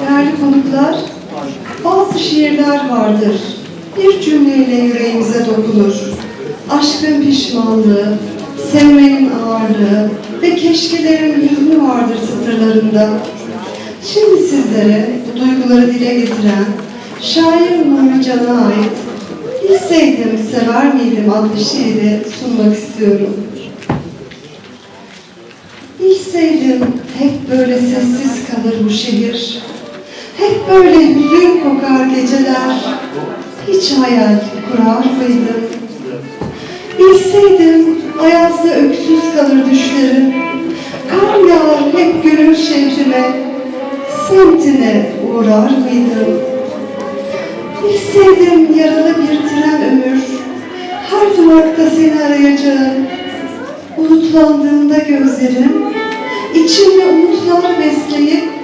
Değerli konuklar, bazı şiirler vardır. Bir cümleyle yüreğimize dokunur. Aşkın pişmanlığı, sevmenin ağırlığı ve keşkelerin hüznü vardır satırlarında. Şimdi sizlere bu duyguları dile getiren şair Nuri Can'a ait Bilseydim Sever Miydim adlı şiiri sunmak istiyorum. Bilseydim hep böyle sessiz kalır bu şehir. Hep böyle hüzün kokar geceler. Hiç hayal kurar mıydım? Bilseydim ayazda öksüz kalır düşlerim. Kar yağar hep gönül şehrime. Semtine uğrar mıydım? Bilseydim yaralı bir tren ömür. Her durakta seni arayacağım. Bulutlandığında gözlerim, içimde umutlar besleyip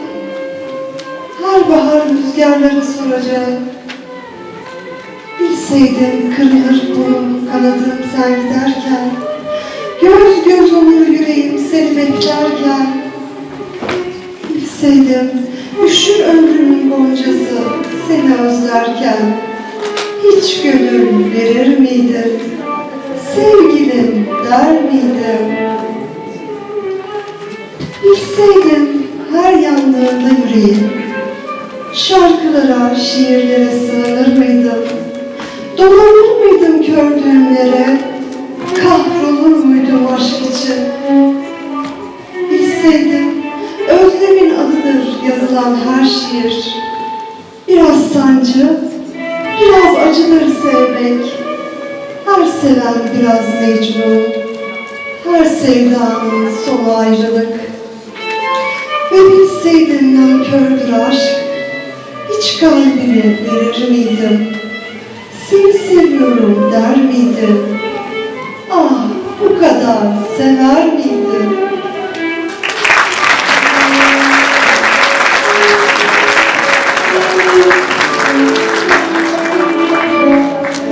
bahar rüzgarları soracak. Bilseydim kırılır bu kanadım sen giderken, göz göz olur yüreğim seni beklerken. Bilseydim üşür ömrümün goncası seni özlerken, hiç gönül verir miydim? Sevgilim der miydim? Bilseydim her yandığında yüreğim, şarkılara, şiirlere sığınır mıydım? Dolanır mıydım kör düğümlere? Kahrolur muydum aşk için? Bilseydim özlemin adıdır yazılan her şiir. Biraz sancı, biraz acıdır sevmek. Her seven biraz mecnun, her sevdanın sonu ayrılık. Ve bilseydim nankördür aşk, hiç kalbimi verir miydim? Seni seviyorum der miydim? Ah bu kadar sever miydim?